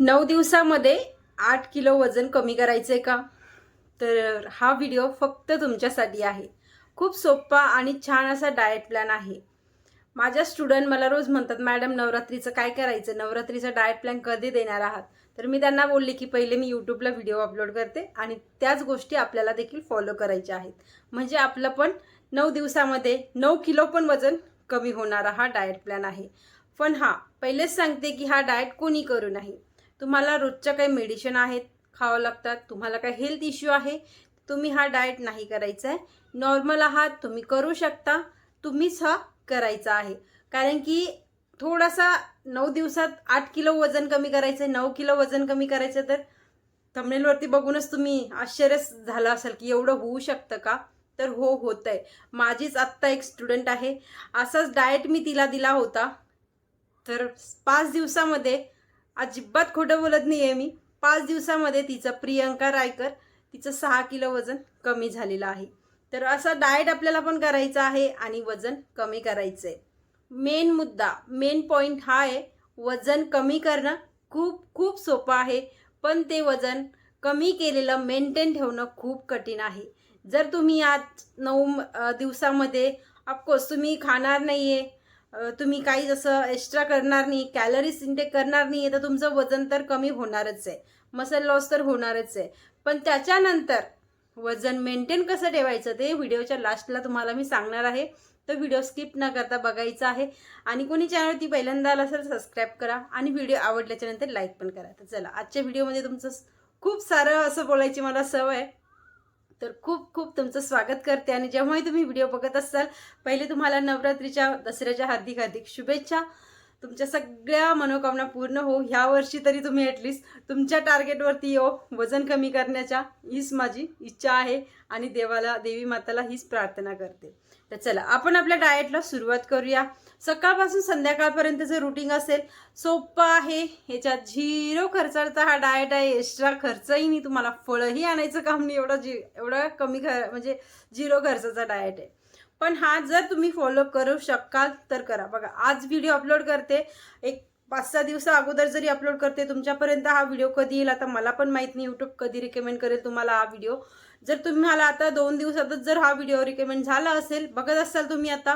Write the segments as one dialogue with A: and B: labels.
A: नऊ दिवसामध्ये आठ किलो वजन कमी करायचं आहे का? तर हा व्हिडिओ फक्त तुमच्यासाठी आहे. खूप सोपा आणि छान असा डाएट प्लॅन आहे. माझ्या स्टुडंट मला रोज म्हणतात मॅडम नवरात्रीचं काय करायचं? नवरात्रीचं डाएट प्लॅन कधी देणार आहात? तर मी त्यांना बोलले की पहिले मी यूट्यूबला व्हिडिओ अपलोड करते आणि त्याच गोष्टी आपल्याला देखील फॉलो करायच्या आहेत. म्हणजे आपलं पण नऊ दिवसामध्ये नऊ किलो पण वजन कमी होणारा हा डाएट प्लॅन आहे. पण हां पहिलेच सांगते की हा डाएट कोणी करू नाही तुम्हाला रोजच्या काही मेडिसिन आहेत खावं लागतात तुम्हाला काही हेल्थ इश्यू आहे तुम्ही हा डाएट नाही करायचा आहे. नॉर्मल आहात तुम्ही करू शकता तुम्हीच हा करायचा आहे. कारण की थोडासा नऊ दिवसात आठ किलो वजन कमी करायचं आहे नऊ किलो वजन कमी करायचं तर थंबनेलवरती बघूनच तुम्ही आश्चर्यच झालं असेल की एवढं होऊ शकतं का? तर हो होत आहे माझीच आत्ता एक स्टुडंट आहे. असाच डाएट मी तिला दिला होता. तर पाच दिवसामध्ये अजिबात खोटं बोलत नाही आहे मी. पाच दिवसामध्ये तिचं प्रियंका रायकर तिचं सहा किलो वजन कमी झालेलं आहे. तर असा डाएट आपल्याला पण करायचा आहे आणि वजन कमी करायचं आहे मेन मुद्दा मेन पॉईंट हा आहे वजन कमी करणं खूप खूप सोपं आहे. पण ते वजन कमी केलेलं मेंटेन ठेवणं खूप कठीण आहे. जर तुम्ही आज नऊ दिवसामध्ये ऑफकोर्स तुम्ही खाणार नाही आहे तुम्ही काही जसं एक्स्ट्रा करणार नाही कॅलरीज इंटेक करणार नाही तर तुमचं वजन तर कमी होणारच आहे. मसल लॉस तर होणारच आहे. पण त्याच्यानंतर वजन मेंटेन कसं ठेवायचं ते व्हिडिओच्या लास्टला तुम्हाला मी सांगणार आहे. तर व्हिडिओ स्किप न करता बघायचा आहे. आणि कोणी चॅनलवरती पहिल्यांदा आला असेल सबस्क्राईब करा. आणि व्हिडिओ आवडल्याच्यानंतर लाईक पण करा. तर चला आजच्या व्हिडिओमध्ये तुमचं खूप सारं असं बोलायची मला सवय आहे. तर खूप खूप तुमचं स्वागत करते आणि जेव्हाही तुम्ही व्हिडिओ बघत असाल पहिले तुम्हाला नवरात्रीच्या दसऱ्याच्या हार्दिक हार्दिक शुभेच्छा. तुमच्या सगळ्या मनोकामना पूर्ण हो. ह्या वर्षी तरी तुम्ही ॲटलिस्ट तुमच्या टार्गेटवरती येऊ हो. वजन कमी करण्याच्या हीच माझी इच्छा आहे आणि देवाला देवी माताला हीच प्रार्थना करते. तर चला आपण आपल्या डाएटला सुरुवात करूया. सकाळपासून संध्याकाळपर्यंत जर रुटीन असेल सोपं आहे. ह्याच्यात झिरो खर्चाचा हा डाएट आहे एक्स्ट्रा खर्चही नाही. तुम्हाला फळंही आणायचं काम नाही. एवढं जी एवढा कमी ख म्हणजे झिरो खर्चाचा डाएट आहे. पण हा जर तुम्ही फॉलो करू शकाल तर करा. बघा आज व्हिडिओ अपलोड करते. एक पाच सहा दिवसा अगोदर जरी अपलोड करते तुमच्यापर्यंत हा व्हिडिओ कधी येईल? आता मला पण माहीत नाही. यूट्यूब कधी रिकमेंड करेल तुम्हाला हा व्हिडिओ जर तुम्ही मला आता दोन दिवसातच जर हा व्हिडिओ रिकमेंड झाला असेल बघत असाल तुम्ही आता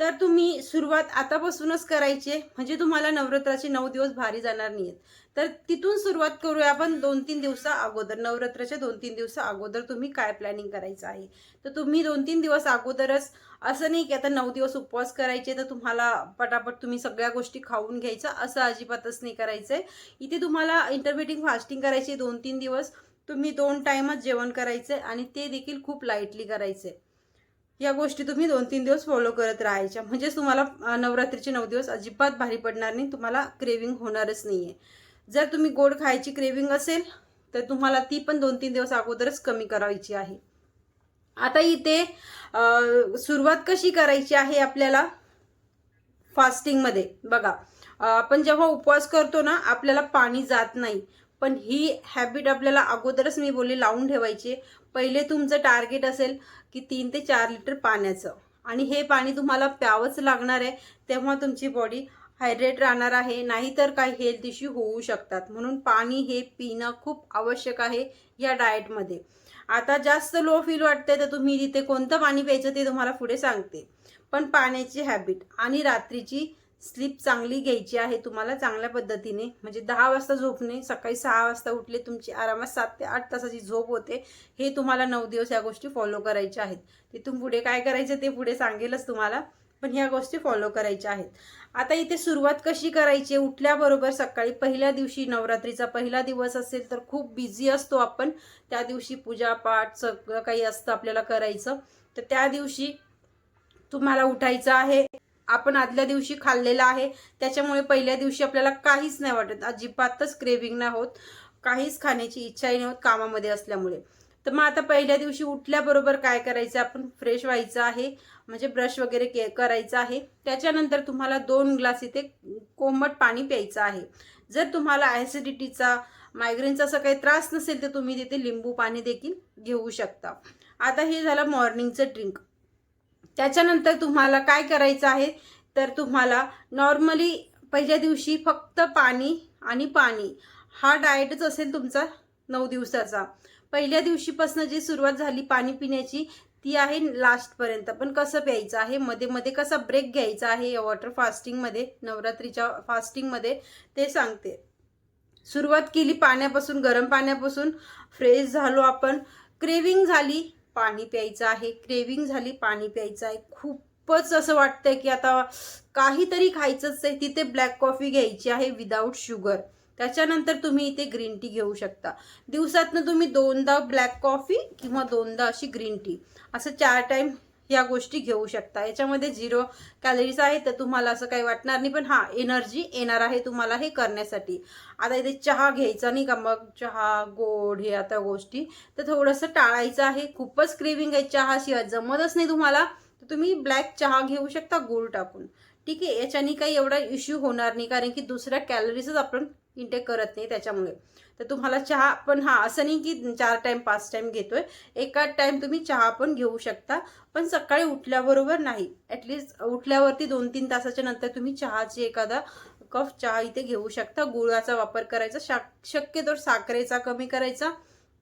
A: तर तुम्ही सुरुवात आतापासूनच करायची आहे. म्हणजे तुम्हाला नवरात्राचे नऊ दिवस भारी जाणार नाही आहेत तर तिथून सुरुवात करूया आपण दोन तीन दिवसा अगोदर. नवरात्राच्या दोन तीन दिवसा अगोदर तुम्ही काय प्लॅनिंग करायचं आहे? तर तुम्ही दोन तीन दिवस अगोदरच असं नाही की आता नऊ दिवस उपवास करायचे तर तुम्हाला पटापट तुम्ही सगळ्या गोष्टी खाऊन घ्यायचा असं अजिबातच नाही करायचं आहे इथे तुम्हाला इंटरमिडिएट फास्टिंग करायची दोन तीन दिवस. तुम्ही दोन टाईमच जेवण करायचं आहे आणि ते देखील खूप लाईटली करायचं. आहे या गोष्टी तुम्ही दोन तीन दिवस फॉलो करत राहायच्या. म्हणजेच तुम्हाला नवरात्रीचे नऊ दिवस अजिबात भारी पडणार नाही. तुम्हाला क्रेविंग होणारच नाही आहे जर तुम्ही गोड खायची क्रेविंग असेल तर तुम्हाला ती पण दोन तीन दिवस अगोदरच कमी करायची आहे. आता इथे सुरुवात कशी करायची आहे आपल्याला? फास्टिंगमध्ये बघा आपण जेव्हा उपवास करतो ना आपल्याला पाणी जात नाही. पण ही हॅबिट आपल्याला अगोदरच मी बोलले लावून ठेवायची. पहिले तुमचं टार्गेट असेल की तीन ते चार लिटर पाण्याचं. आणि हे पाणी तुम्हाला प्यावंच लागणार आहे तेव्हा तुमची बॉडी हायड्रेट राहणार आहे. नाहीतर काही हेल्थ इश्यू होऊ शकतात. म्हणून पाणी हे पिणं खूप आवश्यक आहे या डाएटमध्ये आता जास्त लो फील वाटते तर तुम्ही तिथे कोणतं पाणी प्यायचं ते तुम्हाला पुढे सांगते. पण पाण्याची हॅबिट आणि रात्रीची स्लीप चांगली घ्यायची आहे तुम्हाला चांगल्या पद्धतीने. म्हणजे दहा वाजता झोपणे सकाळी सहा वाजता उठले तुमची आरामात सात ते आठ तासाची झोप होते. हे तुम्हाला नऊ दिवस या गोष्टी फॉलो करायच्या आहेत. तिथून पुढे काय करायचं ते पुढे सांगेलच तुम्हाला पण ह्या गोष्टी फॉलो करायच्या आहेत. आता इथे सुरुवात कशी करायची? उठल्याबरोबर सकाळी पहिल्या दिवशी नवरात्रीचा पहिला दिवस असेल तर खूप बिझी असतो आपण. त्या दिवशी पूजापाठ सगळं काही असतं आपल्याला करायचं. तर त्या दिवशी तुम्हाला उठायचं आहे. आपण आदल्या दिवशी खाल्लेलं आहे. त्याच्यामुळे पहिल्या दिवशी आपल्याला काहीच नाही वाटत. अजिबातच क्रेविंग नाही होत. काहीच खाण्याची इच्छाही नाही होत कामामध्ये असल्यामुळे. तर मग आता पहिल्या दिवशी उठल्याबरोबर काय करायचं? आपण फ्रेश व्हायचं आहे. म्हणजे ब्रश वगैरे के करायचं आहे. त्याच्यानंतर तुम्हाला दोन ग्लास इथे कोमट पाणी प्यायचं आहे. जर तुम्हाला ॲसिडिटीचा मायग्रेनचा असा काही त्रास नसेल तर तुम्ही तिथे लिंबू पाणी देखील घेऊ शकता. आता हे झालं मॉर्निंगचं ड्रिंक त्याच्यानंतर तुम्हाला काय करायचं आहे? तर तुम्हाला नॉर्मली पहिल्या दिवशी फक्त पाणी आणि पाणी. हा डाएटच असेल तुमचा नऊ दिवसाचा. पहिल्या दिवशीपासून जी सुरुवात झाली पाणी पिण्याची ती आहे लास्टपर्यंत पण कसं प्यायचं आहे? मध्ये मध्ये कसा ब्रेक घ्यायचा आहे? या वॉटर फास्टिंगमध्ये नवरात्रीच्या फास्टिंगमध्ये ते सांगते. सुरुवात केली पाण्यापासून गरम पाण्यापासून फ्रेश झालो आपण. क्रेविंग झाली पाणी प्यायचं आहे क्रेविंग झाली पाणी प्यायचं आहे. खूपच असं वाटतंय की आता काहीतरी खायचंच आहे तिथे ब्लॅक कॉफी घ्यायची आहे विदाऊट शुगर त्याच्यानंतर तुम्ही इथे ग्रीन टी घेऊ शकता. दिवसातनं तुम्ही दोनदा ब्लॅक कॉफी किंवा दोनदा अशी ग्रीन टी असं चार टाईम ह्या गोष्टी घेऊ शकता. याच्यामध्ये झिरो कॅलरीज आहे तर तुम्हाला असं काही वाटणार नाही. पण हां एनर्जी येणार आहे तुम्हाला हे करण्यासाठी. आता इथे चहा घ्यायचा नाही का? मग चहा गोड हे आता गोष्टी. तर थोडंसं टाळायचं आहे. खूपच क्रेविंग आहे चहाशिवाय जमतच नाही तुम्हाला. तर तुम्ही ब्लॅक चहा घेऊ शकता गूळ टाकून. ठीक आहे? याच्याने काही एवढा इश्यू होणार नाही. कारण की दुसऱ्या कॅलरीजच आपण इंटेक करत नाही त्याच्यामुळे. तर तुम्हाला चहा पण हां असं नाही की चार टाईम पाच टाईम घेतोय. एकाच टाईम तुम्ही चहा पण घेऊ शकता. पण सकाळी उठल्याबरोबर नाही. ॲटलिस्ट उठल्यावरती दोन तीन तासाच्या नंतर तुम्ही चहाची एखादा कफ चहा इथे घेऊ शकता. गुळाचा वापर करायचा. शाक शक्यतो साखरेचा कमी करायचा.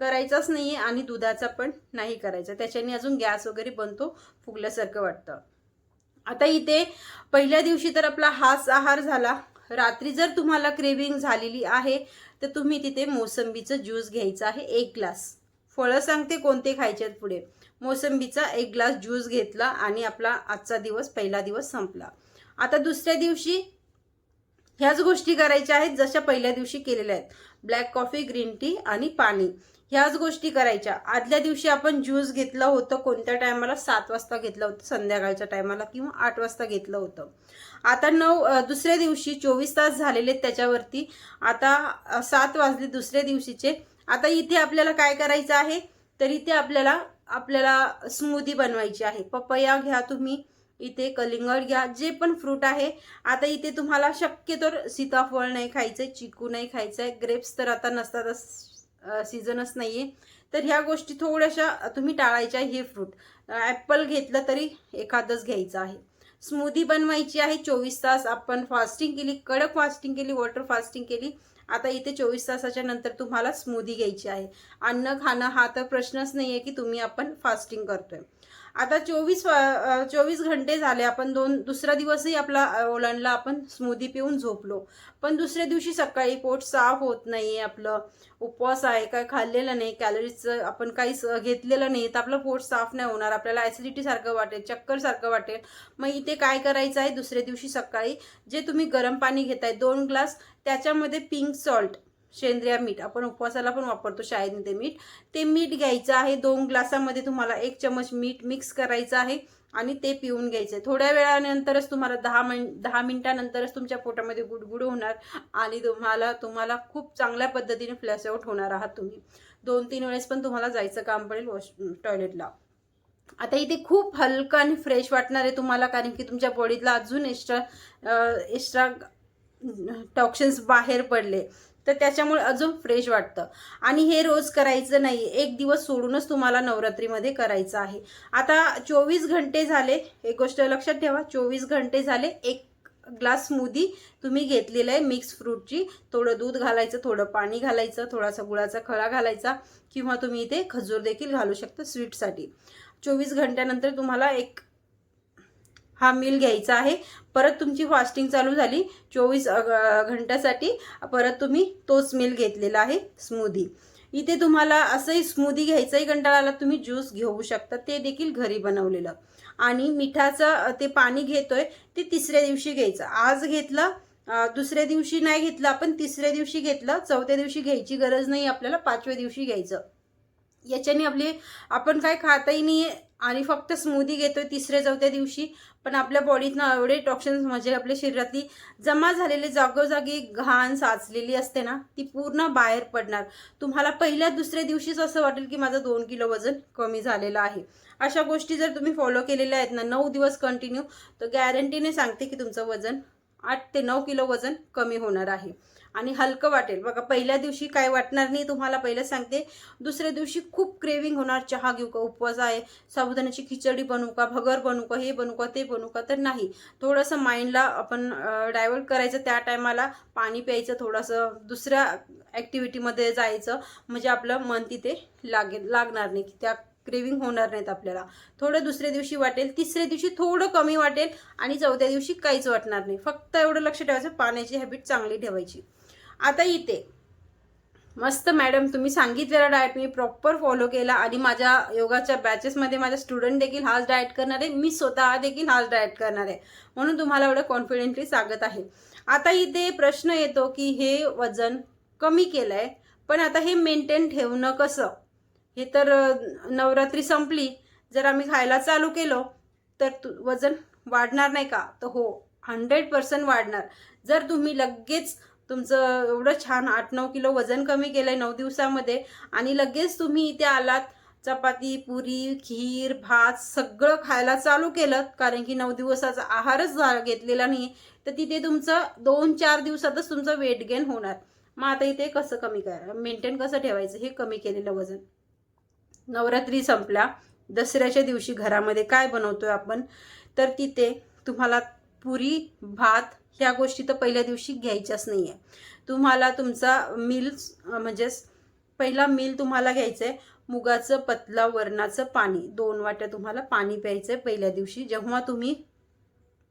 A: करायचाच नाही आहे आणि दुधाचा पण नाही करायचा. त्याच्याने अजून गॅस वगैरे बनतो फुगल्यासारखं वाटतं. आता इथे पहिल्या दिवशी तर आपला हाच आहार झाला. रात्री जर तुम्हाला क्रेविंग झालेली आहे तर तुम्ही तिथे मोसंबीचं ज्यूस घ्यायचं आहे एक ग्लास फळं सांगते कोणते खायचे आहेत पुढे. मोसंबीचा एक ग्लास ज्यूस घेतला आणि आपला आजचा दिवस पहिला दिवस संपला. आता दुसऱ्या दिवशी ह्याच गोष्टी करायच्या आहेत जशा पहिल्या दिवशी केलेल्या आहेत. ब्लॅक कॉफी ग्रीन टी आणि पाणी. ह्याच गोष्टी करायच्या. आदल्या दिवशी आपण ज्यूस घेतलं होतं कोणत्या टायमाला? सात वाजता घेतलं होतं संध्याकाळच्या टायमाला किंवा आठ वाजता घेतलं होतं. आता नऊ दुसऱ्या दिवशी चोवीस तास झालेले आहेत त्याच्यावरती. आता सात वाजले दुसऱ्या दिवशीचे. आता इथे आपल्याला काय करायचं आहे? तर इथे आपल्याला आपल्याला स्मूदी बनवायची आहे. पपया घ्या तुम्ही इथे कलिंगड घ्या जे पण फ्रूट आहे. आता इथे तुम्हाला शक्यतो सीताफळ नाही खायचं चिकू नाही खायचंय ग्रेप्स तर आता नसतातच सीझनच नाही आहे तर ह्या गोष्टी थोड्याशा तुम्ही टाळायच्या हे फ्रूट ॲपल घेतलं तरी एखादंच घ्यायचं आहे. स्मूदी बनवायची आहे चोवीस तास आपण फास्टिंग केली कडक फास्टिंग केली वॉटर फास्टिंग केली. आता इथे चोवीस तासाच्या नंतर तुम्हाला स्मूदी घ्यायची आहे. अन्न खाणं हा तर प्रश्नच नाही आहे की तुम्ही आपण फास्टिंग करतोय. आता चोवीस चोवीस घंटे झाले. आपण दोन दुसरा दिवसही आपला ओलांडला. आपण स्मूदी पिऊन झोपलो. पण दुसऱ्या दिवशी सकाळी पोट साफ होत नाही आपलं. उपवास आहे काय खाल्लेलं नाही कॅलरीजचं आपण काहीच घेतलेलं नाही तर आपलं पोट साफ नाही होणार. आपल्याला ॲसिडिटी सारखं वाटेल चक्कर सारखं वाटेल. मग इथे काय करायचं आहे? दुसऱ्या दिवशी सकाळी जे तुम्ही गरम पाणी घेताय दोन ग्लास त्याच्यामध्ये पिंक सॉल्ट सेंद्रिय मीठ. आपण उपवासाला पण वापरतो शाळेने ते मीठ. ते मीठ घ्यायचं आहे. दोन ग्लासामध्ये तुम्हाला एक चमच मीठ मिक्स करायचं आहे आणि ते पिऊन घ्यायचं आहे. थोड्या वेळानंतरच तुम्हाला दहा मिन दहा मिनिटानंतरच तुमच्या पोटामध्ये गुडगुड होणार आणि तुम्हाला तुम्हाला खूप चांगल्या पद्धतीने फ्लॅश आउट होणार आहात तुम्ही. दोन तीन वेळेस पण तुम्हाला जायचं काम पडेल वॉश टॉयलेटला. आता इथे खूप हलकं आणि फ्रेश वाटणार आहे तुम्हाला कारण की तुमच्या बॉडीतला अजून एक्स्ट्रा एक्स्ट्रा टॉक्सिन्स बाहेर पडले. तर त्याच्यामुळे अजून फ्रेश वाटतं. आणि हे रोज करायचं नाही. एक दिवस सोडूनच तुम्हाला नवरात्रीमध्ये करायचं आहे. आता चोवीस घंटे झाले. एक गोष्ट लक्षात ठेवा. चोवीस घंटे झाले. एक ग्लास स्मूदी तुम्ही घेतलेलं आहे मिक्स फ्रूटची. थोडं दूध घालायचं थोडं पाणी घालायचं थोडासा गुळाचा खळा घालायचा किंवा तुम्ही इथे खजूर देखील घालू शकता स्वीटसाठी. चोवीस घंट्यानंतर तुम्हाला एक हा मील घ्यायचा आहे. परत तुमची फास्टिंग चालू झाली. चोवीस घंट्यासाठी परत तुम्ही तोच मील घेतलेला आहे स्मूदी इथे तुम्हाला असंही स्मूदी घ्यायचंही कंटाळा आला तुम्ही ज्यूस घेऊ शकता. ते देखील घरी बनवलेलं. आणि मिठाचं ते पाणी घेतोय ते तिसऱ्या दिवशी घ्यायचं. आज घेतलं दुसऱ्या दिवशी नाही घेतलं आपण तिसऱ्या दिवशी घेतलं चौथ्या दिवशी घ्यायची गरज नाही आपल्याला पाचव्या दिवशी घ्यायचं. याच्याने आपली आपण काय खाताही नाही आणि फक्त स्मूदी घेतोय तिसऱ्या चौथ्या दिवशी. पण आपल्या बॉडीतनं एवढे टॉक्सिन्स म्हणजे आपल्या शरीरातली जमा झालेली जागोजागी घाण साचलेली असते ना ती पूर्ण बाहेर पडणार. तुम्हाला पहिल्या दुसऱ्या दिवशीच असं वाटेल की माझं दोन किलो वजन कमी झालेलं आहे. अशा गोष्टी जर तुम्ही फॉलो केलेल्या आहेत ना नऊ दिवस कंटिन्यू तर गॅरंटीने सांगते की तुमचं वजन आठ ते नऊ किलो वजन कमी होणार आहे. आणि हलकं वाटेल. बघा पहिल्या दिवशी काय वाटणार नाही तुम्हाला पहिलं सांगते. दुसऱ्या दिवशी खूप क्रेविंग होणार चहा घेऊ का उपवास आहे साबुदाण्याची खिचडी बनवू का भगर बनवू का हे बनवू का ते बनवू का तर नाही. थोडंसं माइंडला आपण डायवर्ट करायचं त्या टायमाला पाणी प्यायचं थोडंसं दुसऱ्या ॲक्टिव्हिटीमध्ये जायचं म्हणजे आपलं मन तिथे लागेल लागणार नाही की त्या क्रेविंग होणार नाहीत आपल्याला. थोडं दुसऱ्या दिवशी वाटेल तिसऱ्या दिवशी थोडं कमी वाटेल आणि चौथ्या दिवशी काहीच वाटणार नाही. फक्त एवढं लक्ष ठेवायचं पाण्याची हॅबिट चांगली ठेवायची. आता इथे. मस्त मॅडम तुम्ही सांगितलेला डाएट मी प्रॉपर फॉलो केला आणि माझ्या योगाच्या बॅचेसमध्ये माझ्या स्टुडंट देखील हाच डाएट करणार आहे. मी स्वतः देखील हाच डाएट करणार आहे. म्हणून तुम्हाला एवढं कॉन्फिडेंटली सांगत आहे. आता इथे प्रश्न येतो की हे वजन कमी केलं आहे पण आता हे मेंटेन ठेवणं कसं? हे तर नवरात्री संपली. जर आम्ही खायला चालू केलो तर तु वजन वाढणार नाही का? तर हो हंड्रेड पर्सेंट वाढणार. जर तुम्ही लगेच तुमचं एवढं छान आठ नऊ किलो वजन कमी केलं आहे नऊ दिवसामध्ये. आणि लगेच तुम्ही इथे आलात चपाती पुरी खीर भात सगळं खायला चालू केलं कारण की नऊ दिवसाचा आहारच घेतलेला नाही तर तिथे तुमचं दोन चार दिवसातच तुमचं वेट गेन होणार. मग आता इथे कसं कमी करा मेंटेन कसं ठेवायचं? हे कमी केलेलं वजन. नवरात्री संपल्या दसऱ्याच्या दिवशी घरामध्ये काय बनवतोय आपण? तर तिथे तुम्हाला पुरी भात ह्या गोष्टी तर पहिल्या दिवशी घ्यायच्याच नाही आहे तुम्हाला तुमचा मिल म्हणजेच पहिला मिल तुम्हाला घ्यायचं आहे मुगाचं पतला वरणाचं पाणी. दोन वाट्या तुम्हाला पाणी प्यायचं आहे पहिल्या दिवशी. जेव्हा तुम्ही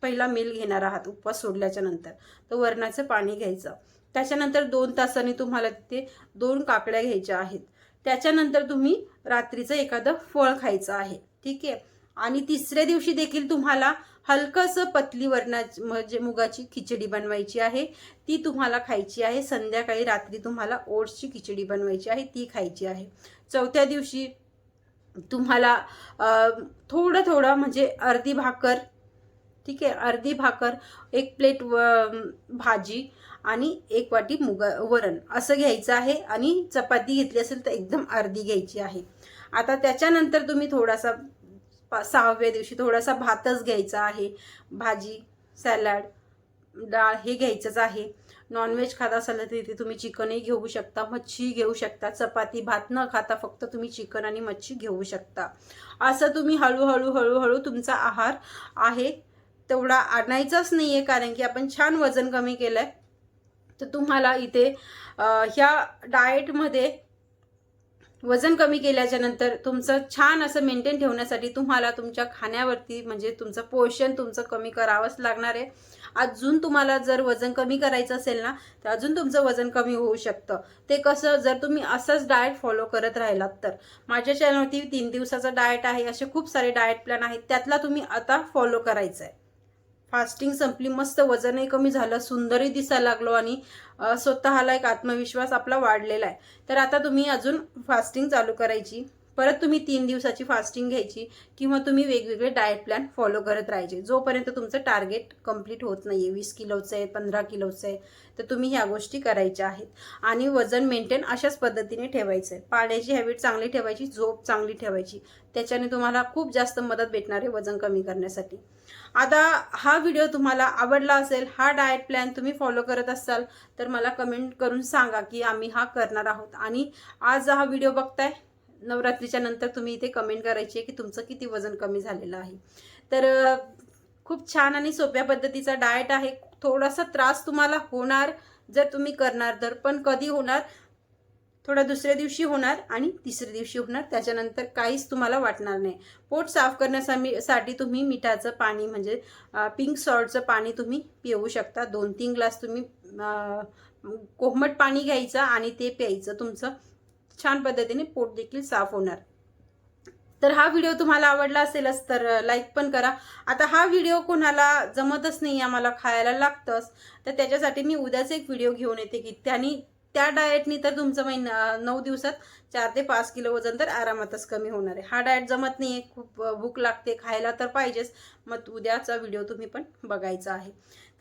A: पहिला मिल घेणार आहात उपवास सोडल्याच्या नंतर तर वरणाचं पाणी घ्यायचं. त्याच्यानंतर दोन तासांनी तुम्हाला तिथे दोन काकड्या घ्यायच्या आहेत. त्याच्यानंतर तुम्ही रात्रीचं एखादं फळ खायचं आहे. ठीक आहे? आणि तिसऱ्या दिवशी देखील तुम्हाला हलकंसं पतली वरणाची म्हणजे मुगाची खिचडी बनवायची आहे. ती तुम्हाला खायची आहे. संध्याकाळी रात्री तुम्हाला ओट्सची खिचडी बनवायची आहे. ती खायची आहे. चौथ्या दिवशी तुम्हाला थोडं थोडं म्हणजे अर्धी भाकर ठीक आहे अर्धी भाकर एक प्लेट व भाजी आणि एक वाटी मुगा वरण असं घ्यायचं आहे. आणि चपाती घेतली असेल तर एकदम अर्धी घ्यायची आहे. आता त्याच्यानंतर तुम्ही थोडासा पा सहाव्या दिवशी थोडासा भातच घ्यायचा आहे. भाजी सॅलड डाळ हे घ्यायचंच आहे. नॉनव्हेज खात असाल तर तिथे तुम्ही चिकनही घेऊ शकता मच्छी घेऊ शकता. चपाती भात न खाता फक्त तुम्ही चिकन आणि मच्छी घेऊ शकता. असं तुम्ही हळूहळू हळूहळू तुमचा आहार आहे. तेवढा आणायचाच नाही आहे कारण की आपण छान वजन कमी केलं आहे तर तुम्हाला इथे ह्या डाएटमध्ये वजन कमी केल्याच्यानंतर तुमचं छान असं मेंटेन ठेवण्यासाठी तुम्हाला तुमच्या खाण्यावरती म्हणजे तुमचं पोषण तुमचं कमी करावंच लागणार आहे. अजून तुम्हाला जर वजन कमी करायचं असेल ना तर अजून तुमचं वजन कमी होऊ शकतं. ते कसं जर तुम्ही असंच डाएट फॉलो करत राहिलात तर. माझ्या चॅनलवरती तीन दिवसाचा डाएट आहे असे खूप सारे डाएट प्लॅन आहेत त्यातला तुम्ही आता फॉलो करायचं आहे फास्टिंग संपली मस्त वजनही कमी झालं सुंदरही दिसायला लागलो आणि स्वतःला एक आत्मविश्वास आपला वाढलेला आहे. तर आता तुम्ही अजून फास्टिंग चालू करायची. परत तुम्ही तीन दिवसाची फास्टिंग घ्यायची किंवा तुम्ही वेगवेगळे डाएट प्लॅन फॉलो करत राहायचे. जोपर्यंत तुमचं टार्गेट कंप्लीट होत नाही आहे वीस किलोचं आहे पंधरा किलोचं आहे तर तुम्ही ह्या गोष्टी करायच्या आहेत. आणि वजन मेंटेन अशाच पद्धतीने ठेवायचं आहे पाण्याची हॅबिट चांगली ठेवायची झोप चांगली ठेवायची. त्याच्याने तुम्हाला खूप जास्त मदत भेटणार आहे वजन कमी करण्यासाठी. आता हा व्हिडिओ तुम्हाला आवडला असेल हा डाएट प्लॅन तुम्ही फॉलो करत असाल तर मला कमेंट करून सांगा की आम्ही हा करणार आहोत. आणि आज हा व्हिडिओ बघताय नवरात्रीच्या नंतर तुम्ही इथे कमेंट करायची आहे की तुमचं किती वजन कमी झालेलं आहे. तर खूप छान आणि सोप्या पद्धतीचा डाएट आहे. थोडासा त्रास तुम्हाला होणार जर तुम्ही करणार तर पण कधी होणार? थोडा दुसऱ्या दिवशी होणार आणि तिसऱ्या दिवशी होणार. त्याच्यानंतर काहीच तुम्हाला वाटणार नाही. पोट साफ करण्यासाठी साठी तुम्ही मिठाचं पाणी म्हणजे पिंक सॉल्टचं पाणी तुम्ही पिऊ शकता. दोन तीन ग्लास तुम्ही कोमट पाणी घ्यायचं आणि ते प्यायचं तुमचं. छान पद्धतीने पोट देखील साफ होणार. तर हा व्हिडिओ तुम्हाला आवडला असेलच तर लाईक पण करा. आता हा व्हिडिओ कोणाला जमतच नाही आम्हाला खायला लागतंच तर त्याच्यासाठी मी उद्याच एक व्हिडिओ घेऊन येते की त्यांनी त्या डाएटनी तर तुमचं महिना नऊ दिवसात चार ते पाच किलो वजन तर आरामातच कमी होणार आहे. हा डाएट जमत नाही आहे खूप भूक लागते खायला तर पाहिजेच मग उद्याचा व्हिडिओ तुम्ही पण बघायचा आहे.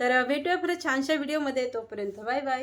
A: तर भेटूया परत छानशा व्हिडिओमध्ये तोपर्यंत बाय बाय.